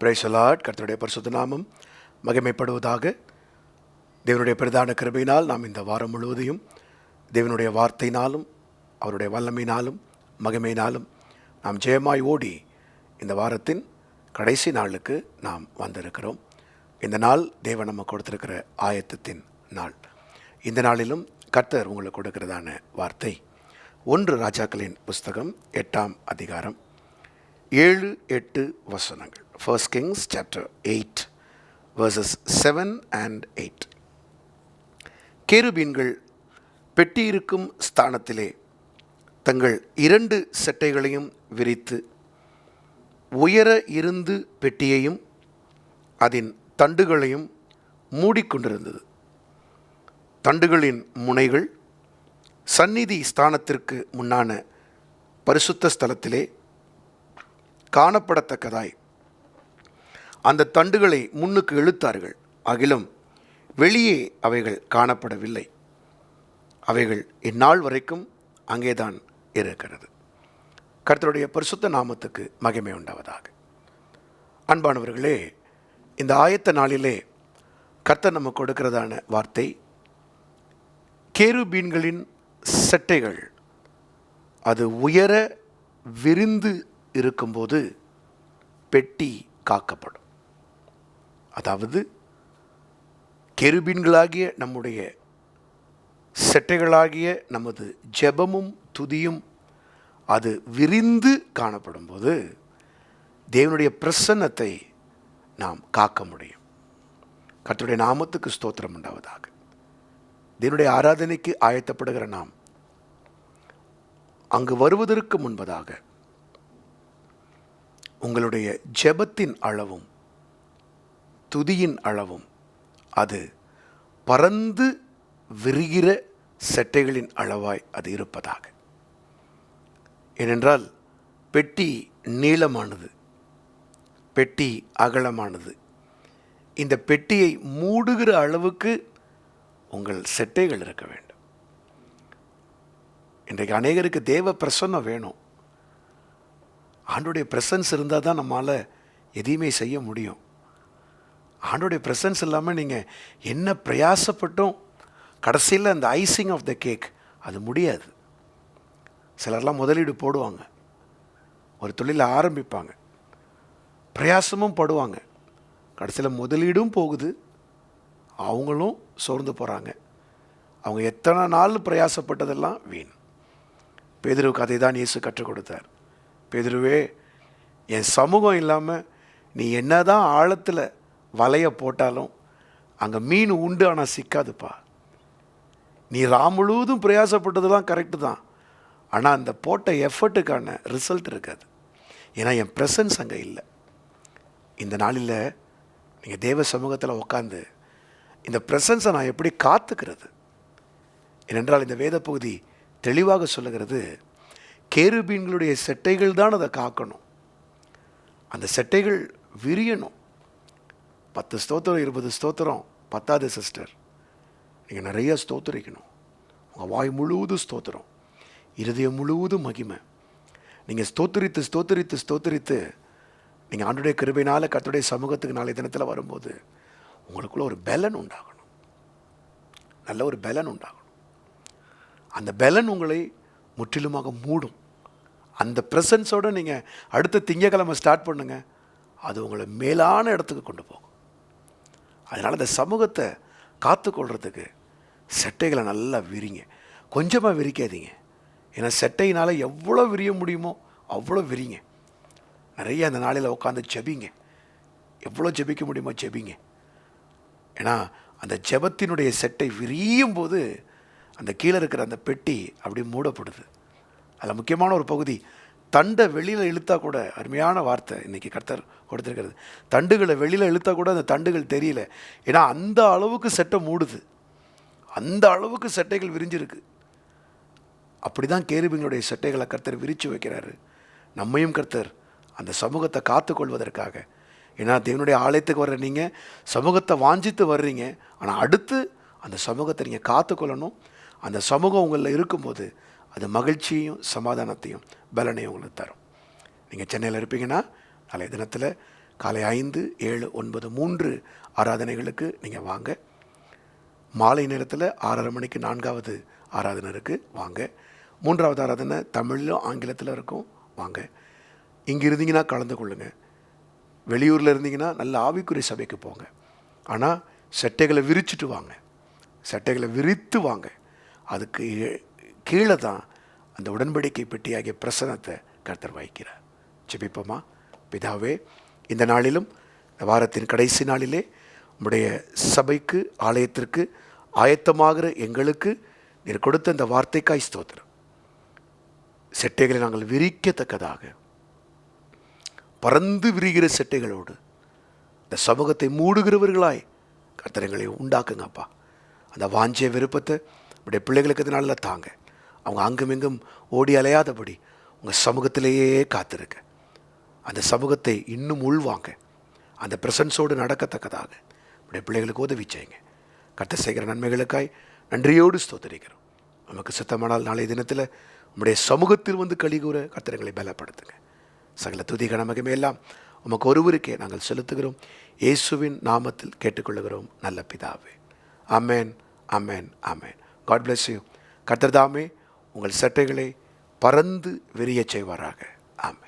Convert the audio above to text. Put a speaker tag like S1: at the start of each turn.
S1: பிரைசலாட் கர்த்தருடைய பரிசுத்த நாமம் மகிமைப்படுவதாக. தேவனுடைய பிரதான கிருபையினால் நாம் இந்த வாரம் முழுவதையும் தேவனுடைய வார்த்தையினாலும் அவருடைய வல்லமையினாலும் மகிமையினாலும் நாம் ஜெயமாய் ஓடி இந்த வாரத்தின் கடைசி நாளுக்கு நாம் வந்திருக்கிறோம். இந்த நாள் தேவன் நம்ம கொடுத்திருக்கிற ஆயத்தத்தின் நாள். இந்த நாளிலும் கர்த்தர் உங்களுக்கு கொடுக்கிறதான வார்த்தை. ஒன்று ராஜாக்களின் புஸ்தகம் எட்டாம் அதிகாரம். ஏழு எட்டு வசனங்கள். First Kings chapter eight verses seven and eight கேருபீன்கள் பெட்டியிருக்கும் ஸ்தானத்திலே தங்கள் இரண்டு செட்டைகளையும் விரித்து உயர இருந்து பெட்டியையும் அதன் தண்டுகளையும் மூடிக்கொண்டிருந்தது. தண்டுகளின் முனைகள் சந்நிதி ஸ்தானத்திற்கு முன்னான பரிசுத்த ஸ்தலத்திலே காணப்படத்தக்கதாய். அந்த தண்டுகளை முன்னுக்கு இழுத்தார்கள். அகிலும் வெளியே அவைகள் காணப்படவில்லை. அவைகள் இந்நாள் வரைக்கும் அங்கேதான் இருக்கிறது. கர்த்தருடைய பரிசுத்த நாமத்துக்கு மகிமை உண்டாவதாக. அன்பானவர்களே இந்த ஆயத்த நாளிலே கர்த்தர் நம்ம கொடுக்கிறதான வார்த்தை கேருபீன்களின் செட்டைகள். அது உயர விரிந்து இருக்கும்போது பெட்டி காக்கப்படும். அதாவது கெருபின்களாகிய நம்முடைய செட்டைகளாகிய நமது ஜெபமும் துதியும் அது விரிந்து காணப்படும் போது தேவனுடைய பிரசன்னத்தை நாம் காக்க முடியும். கத்துடைய நாமத்துக்கு ஸ்தோத்திரம் உண்டாவதாக. தேவனுடைய ஆராதனைக்கு ஆயத்தப்படுகிற நாம் அங்கு வருவதற்கு முன்பதாக உங்களுடைய ஜெபத்தின் அளவும் துதியின் அளவும் அது பறந்து விரிகிற செட்டைகளின் அளவாய் அது இருப்பதாக. ஏனென்றால் பெட்டி நீளமானது பெட்டி அகலமானது. இந்த பெட்டியை மூடுகிற அளவுக்கு உங்கள் செட்டைகள் இருக்க வேண்டும். இன்றைக்கு அநேகருக்கு தேவ பிரசன்னம் வேணும். ஆண்டுடைய ப்ரெசன்ஸ் இருந்தால் தான் நம்மளால் எதையுமே செய்ய முடியும். ஆண்டுடைய ப்ரெசன்ஸ் இல்லாமல் நீங்கள் என்ன பிரயாசப்பட்டும் கடைசியில் அந்த ஐசிங் ஆஃப் த கேக் அது முடியாது. சிலர்லாம் முதலீடு போடுவாங்க. ஒரு தொழிலை ஆரம்பிப்பாங்க. பிரயாசமும் படுவாங்க. கடைசியில் முதலீடும் போகுது. அவங்களும் சோர்ந்து போகிறாங்க அவங்க எத்தனை நாள் பிரயாசப்பட்டதெல்லாம் வீண். பேதுருவுக்கு அதை தான் இயேசு கற்றுக் கொடுத்தார். பெதுருவே என் சமூகம் இல்லாமல் நீ என்ன தான் ஆழத்தில் வலைய போட்டாலும் அங்கே மீன் உண்டு ஆனால் சிக்காதுப்பா. நீ ராம் முழுவதும் பிரயாசப்பட்டதெல்லாம் கரெக்டு தான். ஆனால் அந்த போட்ட எஃபர்ட்டுக்கான ரிசல்ட் இருக்காது. ஏன்னா என் ப்ரெசன்ஸ் அங்கே இல்லை. இந்த நாளில் நீங்கள் தேவ சமூகத்தில் உட்காந்து இந்த ப்ரெசன்ஸை நான் எப்படி காத்துக்கிறது? ஏனென்றால் இந்த வேத பகுதி தெளிவாக சொல்லுகிறது கேருபீன்களுடைய செட்டைகள் தான் அதை காக்கணும். அந்த செட்டைகள் விரியணும். பத்து ஸ்தோத்திரம் இருபது ஸ்தோத்திரம். பத்தாது சிஸ்டர். நீங்கள் நிறைய ஸ்தோத்திரிக்கணும். உங்கள் வாய் முழுவதும் ஸ்தோத்திரம். இருதயம் முழுவதும் மகிமை. நீங்கள் ஸ்தோத்திரித்து ஸ்தோத்திரித்து ஸ்தோத்திரித்து நீங்கள் ஆண்டுடைய கிருபையினால் கத்துடைய சமூகத்துக்கு நாளை தினத்தில் வரும்போது உங்களுக்குள்ள ஒரு பலன் உண்டாகணும். நல்ல ஒரு பலன் உண்டாகணும். அந்த பலன் உங்களை முற்றிலுமாக மூடும். அந்த ப்ரெசன்ஸோடு நீங்கள் அடுத்த திங்கக்கிழமை ஸ்டார்ட் பண்ணுங்கள் அது உங்களை மேலான இடத்துக்கு கொண்டு போகும். அதனால் இந்த சமூகத்தை காத்துக்கொள்கிறதுக்கு செட்டைகளை நல்லா விரிங்க. கொஞ்சமாக விரிக்காதீங்க. ஏன்னா செட்டையினால் எவ்வளோ விரிய முடியுமோ அவ்வளோ விரிங்க. நிறைய அந்த நாளையில் உட்காந்து ஜெபிங்க. எவ்வளோ ஜெபிக்க முடியுமோ ஜெபிங்க. ஏன்னா அந்த ஜெபத்தினுடைய செட்டை விரியும் போது அந்த கீழே இருக்கிற அந்த பெட்டி அப்படி மூடப்படுது. அதில் முக்கியமான ஒரு பகுதி தண்டை வெளியில் இழுத்தா கூட அருமையான வார்த்தை இன்றைக்கி கர்த்தர் கொடுத்துருக்கிறது. தண்டுகளை வெளியில் இழுத்தா கூட அந்த தண்டுகள் தெரியல. ஏன்னா அந்த அளவுக்கு செட்டை மூடுது. அந்த அளவுக்கு செட்டைகள் விரிஞ்சிருக்கு. அப்படி தான் கேருபிங்களுடைய செட்டைகளை கர்த்தர் விரித்து வைக்கிறாரு. நம்மையும் கர்த்தர் அந்த சமூகத்தை காத்துக்கொள்வதற்காக. ஏன்னா தேவனுடைய ஆலயத்துக்கு வர்ற நீங்கள் சமூகத்தை வாஞ்சித்து வர்றீங்க. ஆனால் அடுத்து அந்த சமூகத்தை நீங்கள் காத்துக்கொள்ளணும். அந்த சமூகம் உங்களில் இருக்கும்போது அது மகிழ்ச்சியையும் சமாதானத்தையும் பலனையும் உங்களுக்கு தரும். நீங்கள் சென்னையில் இருப்பீங்கன்னா நாளைய தினத்தில் காலை ஐந்து ஏழு ஒன்பது மூன்று ஆராதனைகளுக்கு நீங்கள் வாங்க. மாலை நேரத்தில் ஆறரை மணிக்கு நான்காவது ஆராதனை இருக்குது வாங்க. மூன்றாவது ஆராதனை தமிழிலும் ஆங்கிலத்தில் இருக்கும் வாங்க. இங்கே இருந்தீங்கன்னா கலந்து கொள்ளுங்கள் வெளியூரில் இருந்தீங்கன்னா நல்ல ஆவிக்குறி சபைக்கு போங்க. ஆனால் சட்டைகளை விரிச்சிட்டு வாங்க. சட்டைகளை விரித்து வாங்க. அதுக்கு ஏ- கீழே தான் அந்த உடன்படிக்கை பெட்டியாகிய பிரசனத்தை கர்த்தர் வாய்க்கிறார் ஜெபிப்போமா? பிதாவே இந்த நாளிலும் இந்த வாரத்தின் கடைசி நாளிலே உம்முடைய சபைக்கு ஆலயத்திற்கு ஆயத்தமாகிற எங்களுக்கு நீர் கொடுத்த இந்த வார்த்தைக்காய் ஸ்தோத்திரம். செட்டைகளை நாங்கள் விரிக்கத்தக்கதாக பறந்து விரிகிற செட்டைகளோடு இந்த சமூகத்தை மூடுகிறவர்களாய் கர்த்தரங்களை உண்டாக்குங்கப்பா. அந்த வாஞ்சிய விருப்பத்தை உடைய பிள்ளைகளுக்கு இதனால தாங்க. அவங்க அங்குமிங்கும் ஓடி அலையாதபடி உங்கள் சமூகத்திலேயே காத்திருக்க அந்த சமூகத்தை இன்னும் உள்வாங்க. அந்த பிரசன்ஸோடு நடக்கத்தக்கதாக உடைய பிள்ளைகளுக்கு உதவி செய்யுங்க. கத்த செய்கிற நன்மைகளுக்காய் நன்றியோடு ஸ்தோத்தரிக்கிறோம். நமக்கு சுத்தமானால் நாளைய தினத்தில் உம்முடைய சமூகத்தில் வந்து கழிகூற கத்திரங்களை பலப்படுத்துங்க. சகல துதி கனமகமே எல்லாம் உமக்கு ஒருவருக்கே நாங்கள் செலுத்துகிறோம். இயேசுவின் நாமத்தில் கேட்டுக்கொள்ளுகிறோம் நல்ல பிதாவே. Amen amen amen God bless you கர்த்தர் தாமே உங்கள் சட்டைகளை பறந்து விரியச் செய்வாராக. ஆமாம்